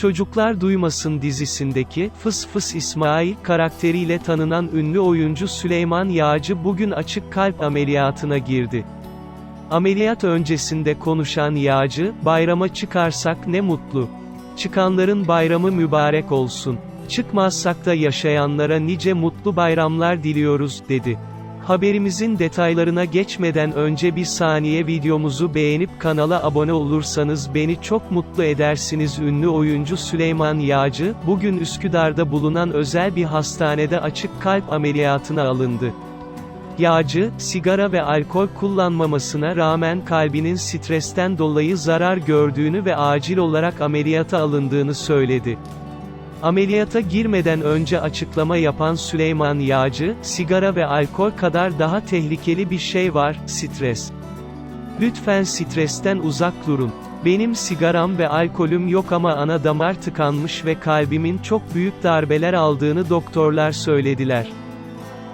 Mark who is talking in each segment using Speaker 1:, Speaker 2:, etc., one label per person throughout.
Speaker 1: Çocuklar Duymasın dizisindeki Fıs Fıs İsmail karakteriyle tanınan ünlü oyuncu Süleyman Yağcı bugün açık kalp ameliyatına girdi. Ameliyat öncesinde konuşan Yağcı, bayrama çıkarsak ne mutlu. Çıkanların bayramı mübarek olsun. Çıkmazsak da yaşayanlara nice mutlu bayramlar diliyoruz, dedi. Haberimizin detaylarına geçmeden önce bir saniye videomuzu beğenip kanala abone olursanız beni çok mutlu edersiniz. Ünlü oyuncu Süleyman Yağcı, bugün Üsküdar'da bulunan özel bir hastanede açık kalp ameliyatına alındı. Yağcı, sigara ve alkol kullanmamasına rağmen kalbinin stresten dolayı zarar gördüğünü ve acil olarak ameliyata alındığını söyledi. Ameliyata girmeden önce açıklama yapan Süleyman Yağcı, sigara ve alkol kadar daha tehlikeli bir şey var, stres. Lütfen stresten uzak durun. Benim sigaram ve alkolüm yok ama ana damar tıkanmış ve kalbimin çok büyük darbeler aldığını doktorlar söylediler.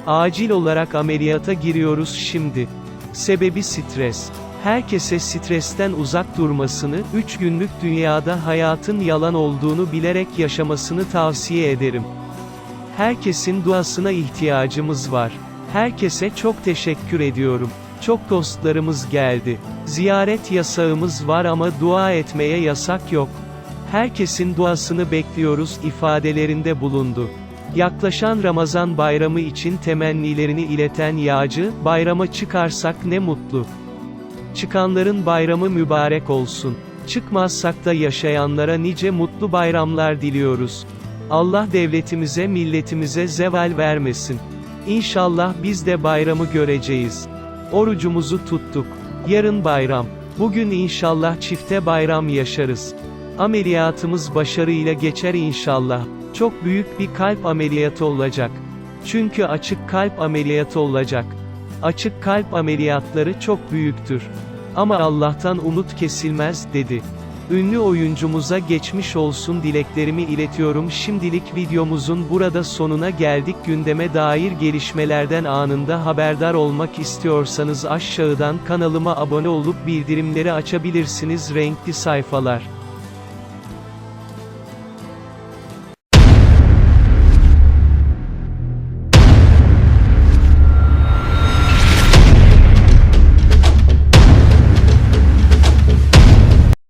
Speaker 1: Acil olarak ameliyata giriyoruz şimdi. Sebebi stres. Herkese stresten uzak durmasını, 3 günlük dünyada hayatın yalan olduğunu bilerek yaşamasını tavsiye ederim. Herkesin duasına ihtiyacımız var. Herkese çok teşekkür ediyorum. Çok dostlarımız geldi. Ziyaret yasağımız var ama dua etmeye yasak yok. Herkesin duasını bekliyoruz ifadelerinde bulundu. Yaklaşan Ramazan bayramı için temennilerini ileten Yağcı, bayrama çıkarsak ne mutlu. Çıkanların bayramı mübarek olsun. Çıkmazsak da yaşayanlara nice mutlu bayramlar diliyoruz. Allah devletimize milletimize zeval vermesin. İnşallah biz de bayramı göreceğiz. Orucumuzu tuttuk. Yarın bayram. Bugün inşallah çifte bayram yaşarız. Ameliyatımız başarıyla geçer inşallah. Çok büyük bir kalp ameliyatı olacak. Çünkü açık kalp ameliyatı olacak. Açık kalp ameliyatları çok büyüktür. Ama Allah'tan umut kesilmez, dedi. Ünlü oyuncumuza geçmiş olsun dileklerimi iletiyorum şimdilik videomuzun burada sonuna geldik gündeme dair gelişmelerden anında haberdar olmak istiyorsanız aşağıdan kanalıma abone olup bildirimleri açabilirsiniz renkli sayfalar.